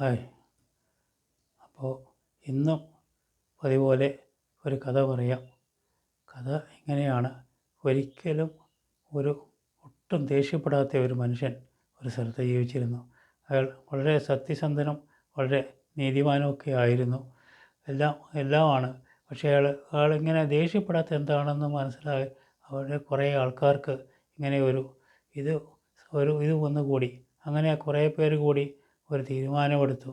Hi. അപ്പോൾ ഇന്നും പതിപോലെ ഒരു കഥ പറയാം. കഥ ഇങ്ങനെയാണ് ഒരിക്കലും ഒരു ഒട്ടും ദേഷ്യപ്പെടാത്ത ഒരു മനുഷ്യൻ ഒരു സ്ഥലത്ത് ജീവിച്ചിരുന്നു. അയാൾ വളരെ സത്യസന്ധനും വളരെ നീതിമാനുമൊക്കെ ആയിരുന്നു. എല്ലാം എല്ലാമാണ് പക്ഷേ അയാൾ അയാളിങ്ങനെ ദേഷ്യപ്പെടാത്ത എന്താണെന്ന് മനസ്സിലായി അവരുടെ കുറേ ആൾക്കാർക്ക് ഇങ്ങനെ ഒരു ഇത് ഒരു ഇത് വന്നുകൂടി. അങ്ങനെ കുറേ പേര് കൂടി ഒരു തീരുമാനമെടുത്തു.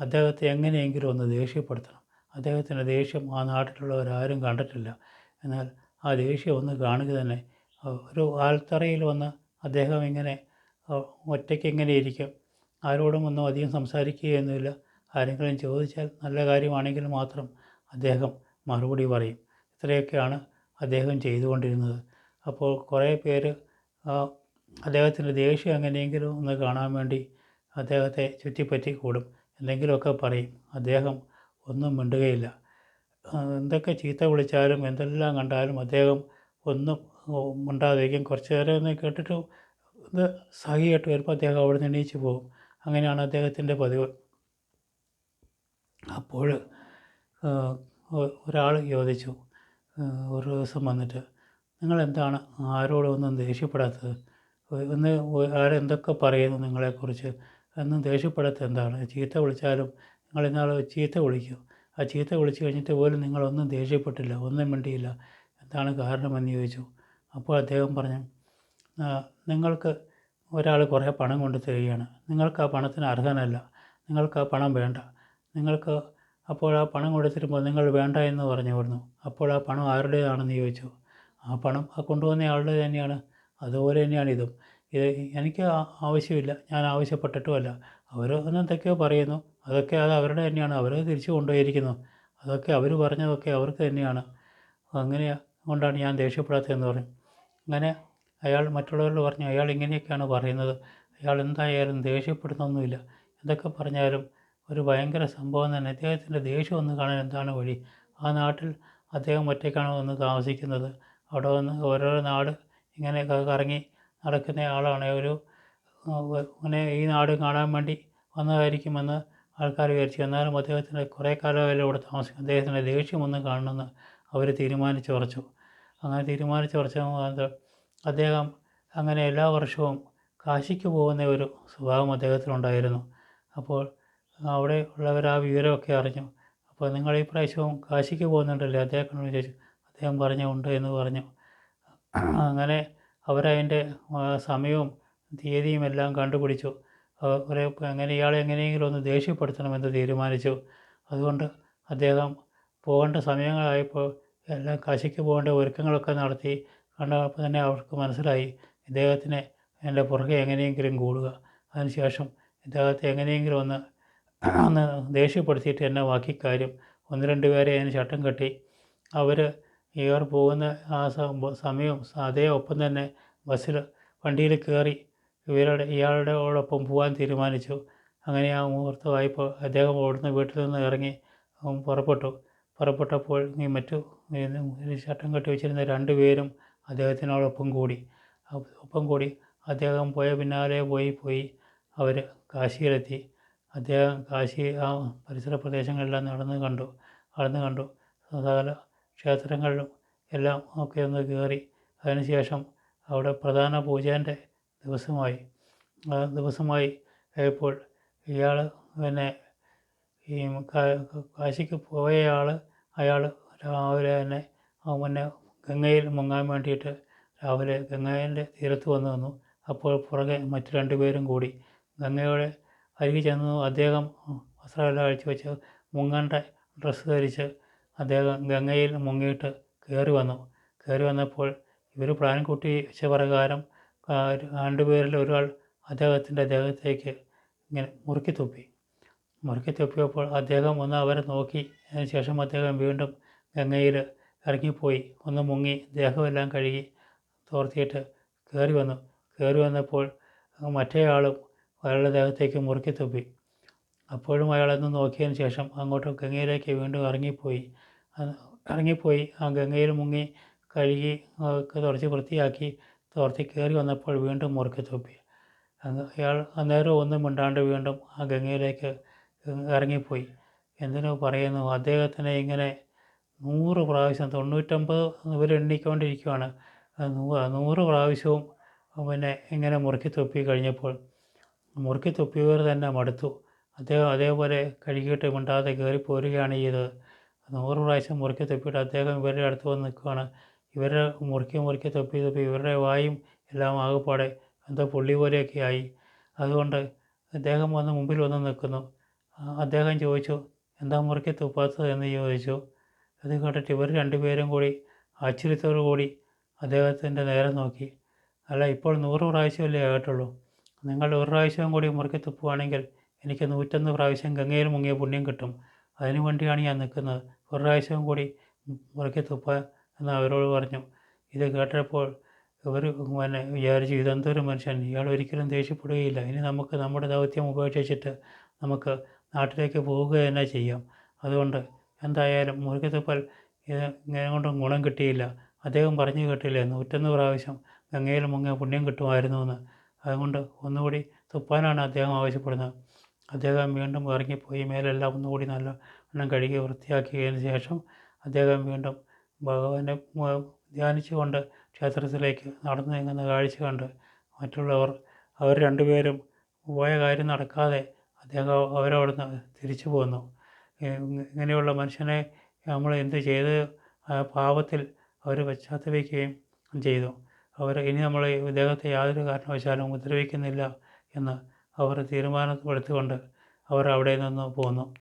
അദ്ദേഹത്തെ എങ്ങനെയെങ്കിലും ഒന്ന് ദേഷ്യപ്പെടുത്തണം. അദ്ദേഹത്തിന്റെ ദേഷ്യം ആ നാട്ടിലുള്ളവരാരും കണ്ടിട്ടില്ല. എന്നാൽ ആ ദേഷ്യം ഒന്ന് കാണുക തന്നെ. ഒരു ആൽത്തറയിൽ വന്ന് അദ്ദേഹം ഇങ്ങനെ ഒറ്റയ്ക്ക് എങ്ങനെ ഇരിക്കും. ആരോടും ഒന്നും അധികം സംസാരിക്കുകയൊന്നുമില്ല. ആരെങ്കിലും ചോദിച്ചാൽ നല്ല കാര്യമാണെങ്കിൽ മാത്രം അദ്ദേഹം മറുപടി പറയും. ഇത്രയൊക്കെയാണ് അദ്ദേഹം ചെയ്തുകൊണ്ടിരുന്നത്. അപ്പോൾ കുറേ പേര് അദ്ദേഹത്തിന്റെ ദേഷ്യം എങ്ങനെയെങ്കിലും ഒന്ന് കാണാൻ വേണ്ടി അദ്ദേഹത്തെ ചുറ്റിപ്പറ്റി കൂടും. എന്തെങ്കിലുമൊക്കെ പറയും. അദ്ദേഹം ഒന്നും മിണ്ടുകയില്ല. എന്തൊക്കെ ചീത്ത വിളിച്ചാലും എന്തെല്ലാം കണ്ടാലും അദ്ദേഹം ഒന്നും മിണ്ടാതിരിക്കും. കുറച്ച് നേരം ഒന്ന് കേട്ടിട്ട് ഇത് സഹിയായിട്ട് വരുമ്പോൾ അദ്ദേഹം അവിടെ നിന്ന് എണീച്ച് പോകും. അങ്ങനെയാണ് അദ്ദേഹത്തിന്റെ പതിവ്. അപ്പോൾ ഒരാൾ ചോദിച്ചു. ഒരു ദിവസം വന്നിട്ട് നിങ്ങളെന്താണ് ആരോടും ഒന്നും ദേഷ്യപ്പെടാത്തത്? ഒന്ന് ആരെന്തൊക്കെ പറയുന്നു നിങ്ങളെക്കുറിച്ച്? എന്നും ദേഷ്യപ്പെടാത്ത എന്താണ്? ചീത്ത വിളിച്ചാലും നിങ്ങൾ ഇന്നാൾ ചീത്ത വിളിക്കും. ആ ചീത്ത വിളിച്ചു കഴിഞ്ഞിട്ട് പോലും നിങ്ങളൊന്നും ദേഷ്യപ്പെട്ടില്ല ഒന്നും മിണ്ടിയില്ല. എന്താണ് കാരണമെന്ന് ചോദിച്ചു. അപ്പോൾ അദ്ദേഹം പറഞ്ഞു നിങ്ങൾക്ക് ഒരാൾ കുറേ പണം കൊണ്ട് തരികയാണ്. നിങ്ങൾക്ക് ആ പണത്തിന് അർഹനല്ല. നിങ്ങൾക്ക് ആ പണം വേണ്ട. നിങ്ങൾക്ക് അപ്പോൾ ആ പണം കൊടുത്തിരുമ്പോൾ നിങ്ങൾ വേണ്ട എന്ന് പറഞ്ഞു പറഞ്ഞു അപ്പോൾ ആ പണം ആരുടേതാണെന്ന് ചോദിച്ചു. ആ പണം ആ കൊണ്ടുവന്ന ആളുടെ തന്നെയാണ്. അതുപോലെ തന്നെയാണ് ഇതും. ഇത് എനിക്ക് ആവശ്യമില്ല ഞാൻ ആവശ്യപ്പെട്ടിട്ടുമല്ല. അവർ എന്തൊക്കെയോ പറയുന്നു. അതൊക്കെ അത് അവരുടെ തന്നെയാണ്. അവർ തിരിച്ചു കൊണ്ടുപോയിരിക്കുന്നു. അതൊക്കെ അവർ പറഞ്ഞതൊക്കെ അവർക്ക് തന്നെയാണ്. അങ്ങനെ കൊണ്ടാണ് ഞാൻ ദേഷ്യപ്പെടാത്തതെന്ന് പറഞ്ഞു. അങ്ങനെ അയാൾ മറ്റുള്ളവരോട് പറഞ്ഞു അയാൾ ഇങ്ങനെയൊക്കെയാണ് പറയുന്നത്. അയാൾ എന്തായാലും ദേഷ്യപ്പെടുന്നൊന്നുമില്ല. എന്തൊക്കെ പറഞ്ഞാലും ഒരു ഭയങ്കര സംഭവം തന്നെ. അദ്ദേഹത്തിന്റെ ദേഷ്യം ഒന്ന് കാണാൻ എന്താണ് വഴി? ആ നാട്ടിൽ അദ്ദേഹം ഒറ്റയ്ക്കാണ് വന്ന് താമസിക്കുന്നത്? അവിടെ വന്ന് ഓരോരോ നാട് ഇങ്ങനെ കറങ്ങി നടക്കുന്ന ആളാണ്. ഒരു അങ്ങനെ ഈ നാട് കാണാൻ വേണ്ടി വന്നതായിരിക്കുമെന്ന് ആൾക്കാർ വിചാരിച്ചു. എന്നാലും അദ്ദേഹത്തിന് കുറേ കാലമായാലും ഇവിടെ താമസിക്കും അദ്ദേഹത്തിന്റെ ദേഷ്യമൊന്നും കാണണമെന്ന് അവർ തീരുമാനിച്ചുറച്ചു അങ്ങനെ തീരുമാനിച്ചുറച്ച അദ്ദേഹം അങ്ങനെ എല്ലാ വർഷവും കാശിക്ക് പോകുന്ന ഒരു സ്വഭാവം അദ്ദേഹത്തിനുണ്ടായിരുന്നു അപ്പോൾ അവിടെ ഉള്ളവർ ആ വിവരമൊക്കെ അറിഞ്ഞു. അപ്പോൾ നിങ്ങൾ ഈ പ്രാവശ്യവും കാശിക്ക് പോകുന്നുണ്ടല്ലേ? അദ്ദേഹത്തിനോട് ചോദിച്ചു. അദ്ദേഹം പറഞ്ഞു ഉണ്ട് എന്ന് പറഞ്ഞു. അങ്ങനെ അവരതിന്റെ സമയവും തീയതിയും എല്ലാം കണ്ടുപിടിച്ചു അവരെ അങ്ങനെ ഇയാളെ എങ്ങനെയെങ്കിലും ഒന്ന് ദേഷ്യപ്പെടുത്തണമെന്ന് തീരുമാനിച്ചു. അതുകൊണ്ട് അദ്ദേഹം പോകേണ്ട സമയങ്ങളായപ്പോൾ എല്ലാം കാശിക്ക് പോകേണ്ട ഒരുക്കങ്ങളൊക്കെ നടത്തി. കണ്ടപ്പോൾ തന്നെ അവർക്ക് മനസ്സിലായി ഇദ്ദേഹത്തിന് എന്റെ പുറകെ എങ്ങനെയെങ്കിലും കൂടുക. അതിനുശേഷം ഇദ്ദേഹത്തെ എങ്ങനെയെങ്കിലും ഒന്ന് ഒന്ന് ദേഷ്യപ്പെടുത്തിയിട്ട് എന്നെ ബാക്കി കാര്യം ഒന്ന് രണ്ട് പേരെ അതിന് ചട്ടം കെട്ടി. അവർ ഇവർ പോകുന്ന ആ സമയവും അതേ ഒപ്പം തന്നെ ബസ്സിൽ വണ്ടിയിൽ കയറി ഇവരുടെ ഇയാളുടെ ഓടൊപ്പം പോകാൻ തീരുമാനിച്ചു. അങ്ങനെ ആ മുഹൂർത്തമായപ്പോൾ അദ്ദേഹം ഓടുന്ന വീട്ടിൽ നിന്ന് ഇറങ്ങി പുറപ്പെട്ടു. പുറപ്പെട്ടപ്പോൾ മറ്റു ചട്ടം കെട്ടി വെച്ചിരുന്ന രണ്ട് പേരും അദ്ദേഹത്തിനോടൊപ്പം കൂടി. ഒപ്പം കൂടി അദ്ദേഹം പോയ പിന്നാലെ പോയി പോയി അവർ കാശിയിലെത്തി. അദ്ദേഹം കാശി ആ പരിസര പ്രദേശങ്ങളെല്ലാം നടന്ന് കണ്ടു നടന്ന് കണ്ടു. സകല ക്ഷേത്രങ്ങളിലും എല്ലാം ഒക്കെ ഒന്ന് കയറി അതിനുശേഷം അവിടെ പ്രധാന പൂജേന്റെ ദിവസമായി. ആ ദിവസമായി ഇപ്പോൾ ഇയാൾ പിന്നെ ഈ കാശിക്ക് പോയയാൾ അയാൾ രാവിലെ തന്നെ മുന്നേ ഗംഗയിൽ മുങ്ങാൻ വേണ്ടിയിട്ട് രാവിലെ ഗംഗേന്റെ തീരത്ത് വന്നു നിന്നു. അപ്പോൾ പുറകെ മറ്റു രണ്ടുപേരും കൂടി ഗംഗയുടെ അരികിൽ ചെന്നു. അദ്ദേഹം വസ്ത്രമെല്ലാം അഴിച്ചു വെച്ച് മുങ്ങേണ്ട ഡ്രസ്സ് ധരിച്ച് അദ്ദേഹം ഗംഗയിൽ മുങ്ങിയിട്ട് കയറി വന്നു. കയറി വന്നപ്പോൾ ഇവർ പ്ലാൻ കൂട്ടി വെച്ച പ്രകാരം രണ്ടുപേരിൽ ഒരാൾ അദ്ദേഹത്തിന്റെ ദേഹത്തേക്ക് ഇങ്ങനെ മുറുക്കി തുപ്പി മുറുക്കി തുപ്പിയപ്പോൾ അദ്ദേഹം ഒന്ന് അവരെ നോക്കി. അതിന് ശേഷം അദ്ദേഹം വീണ്ടും ഗംഗയിൽ ഇറങ്ങിപ്പോയി. ഒന്ന് മുങ്ങി ദേഹമെല്ലാം കഴുകി തോർത്തിയിട്ട് കയറി വന്നു. കയറി വന്നപ്പോൾ മറ്റേ ആളും അയാളുടെ ദേഹത്തേക്ക് മുറുക്കി തുപ്പി അപ്പോഴും അയാളൊന്ന് നോക്കിയതിന് ശേഷം അങ്ങോട്ട് ഗംഗയിലേക്ക് വീണ്ടും ഇറങ്ങിപ്പോയി. ഇറങ്ങിപ്പോയി ആ ഗംഗയിൽ മുങ്ങി കഴുകി ഒക്കെ തുടച്ച് വൃത്തിയാക്കി തോർത്തി കയറി വന്നപ്പോൾ വീണ്ടും മുറുക്കി തുപ്പി. അയാൾ അന്നേരം ഒന്നും മിണ്ടാണ്ട് വീണ്ടും ആ ഗംഗയിലേക്ക് ഇറങ്ങിപ്പോയി. എന്തിനോ പറയുന്നു? അദ്ദേഹത്തിനെ ഇങ്ങനെ നൂറ് പ്രാവശ്യം തൊണ്ണൂറ്റൊമ്പത് ഇവർ എണ്ണിക്കൊണ്ടിരിക്കുകയാണ് നൂറ് പ്രാവശ്യവും പിന്നെ ഇങ്ങനെ മുറുക്കി തൊപ്പി കഴിഞ്ഞപ്പോൾ മുറുക്കി തുപ്പിയവർ തന്നെ മടുത്തു. അദ്ദേഹം അതേപോലെ കഴുകിയിട്ട് മിണ്ടാതെ കയറി പോരുകയാണ് ചെയ്തത്. നൂറ് പ്രാവശ്യം മുറുക്കി തൊപ്പിയിട്ട് അദ്ദേഹം ഇവരുടെ അടുത്ത് വന്ന് നിൽക്കുകയാണ്. ഇവരെ മുറുക്കി മുറുക്കി തൊപ്പി തൊപ്പി ഇവരുടെ വായും എല്ലാം ആകെപ്പാടെ എന്തോ പുള്ളി പോലെയൊക്കെ ആയി. അതുകൊണ്ട് അദ്ദേഹം വന്ന് മുമ്പിൽ വന്ന് നിൽക്കുന്നു. അദ്ദേഹം ചോദിച്ചു എന്താ മുറുക്കി തുപ്പാത്തത്? എന്ന് ചോദിച്ചു. അത് കേട്ടിട്ട് ഇവർ രണ്ടുപേരും കൂടി ആശ്ചര്യത്തോടു കൂടി അദ്ദേഹത്തിന്റെ നേരെ നോക്കി. അല്ല ഇപ്പോൾ നൂറ് പ്രാവശ്യമല്ലേ ആയിട്ടുള്ളൂ. നിങ്ങൾ ഒരു പ്രാവശ്യം കൂടി മുറുക്കി തുപ്പുവാണെങ്കിൽ എനിക്ക് നൂറ്റൊന്ന് പ്രാവശ്യം ഗംഗയിൽ മുങ്ങിയ പുണ്യം കിട്ടും. അതിനു വേണ്ടിയാണ് ഞാൻ നിൽക്കുന്നത്. ഒരു പ്രാവശ്യം കൂടി മുറുക്കി തുപ്പാൻ എന്ന് അവരോട് പറഞ്ഞു. ഇത് കേട്ടപ്പോൾ ഇവർ പിന്നെ വിചാരിച്ചു ഇതെന്തൊരു മനുഷ്യൻ? ഇയാൾ ഒരിക്കലും ദേഷ്യപ്പെടുകയില്ല. ഇനി നമുക്ക് നമ്മുടെ ദൗത്യം ഉപേക്ഷിച്ചിട്ട് നമുക്ക് നാട്ടിലേക്ക് പോവുക തന്നെ ചെയ്യാം. അതുകൊണ്ട് എന്തായാലും മുറുക്കി തുപ്പൽ ഇത് ഇങ്ങനെ കൊണ്ട് ഗുണം കിട്ടിയില്ല. അദ്ദേഹം പറഞ്ഞു കേട്ടില്ല നൂറ്റൊന്ന് പ്രാവശ്യം ഗംഗയിൽ മുങ്ങിയ പുണ്യം കിട്ടുമായിരുന്നു എന്ന് അതുകൊണ്ട് ഒന്നുകൂടി തുപ്പാനാണ് അദ്ദേഹം ആവശ്യപ്പെടുന്നത്. അദ്ദേഹം വീണ്ടും ഇറങ്ങിപ്പോയി. മേലെല്ലാം ഒന്നുകൂടി നല്ല എണ്ണം കഴുകി വൃത്തിയാക്കിയതിന് ശേഷം അദ്ദേഹം വീണ്ടും ഭഗവാനെ ധ്യാനിച്ചുകൊണ്ട് ക്ഷേത്രത്തിലേക്ക് നടന്നു നീങ്ങുന്ന കാഴ്ച കണ്ട് മറ്റുള്ളവർ അവർ രണ്ടുപേരും പോയ കാര്യം നടക്കാതെ അദ്ദേഹം അവരവിടുന്ന് തിരിച്ചു പോന്നു. ഇങ്ങനെയുള്ള മനുഷ്യനെ നമ്മൾ എന്ത് ചെയ്ത് പാപത്തിൽ അവർ പശ്ചാത്തപിക്കുകയും ചെയ്തു. അവർ ഇനി നമ്മൾ ഇദ്ദേഹത്തെ യാതൊരു കാരണവശാലും ഉപദ്രവിക്കുന്നില്ല എന്ന് അവർ തീരുമാനമെടുത്തുകൊണ്ട് അവർ അവിടെ നിന്ന് പോന്നു.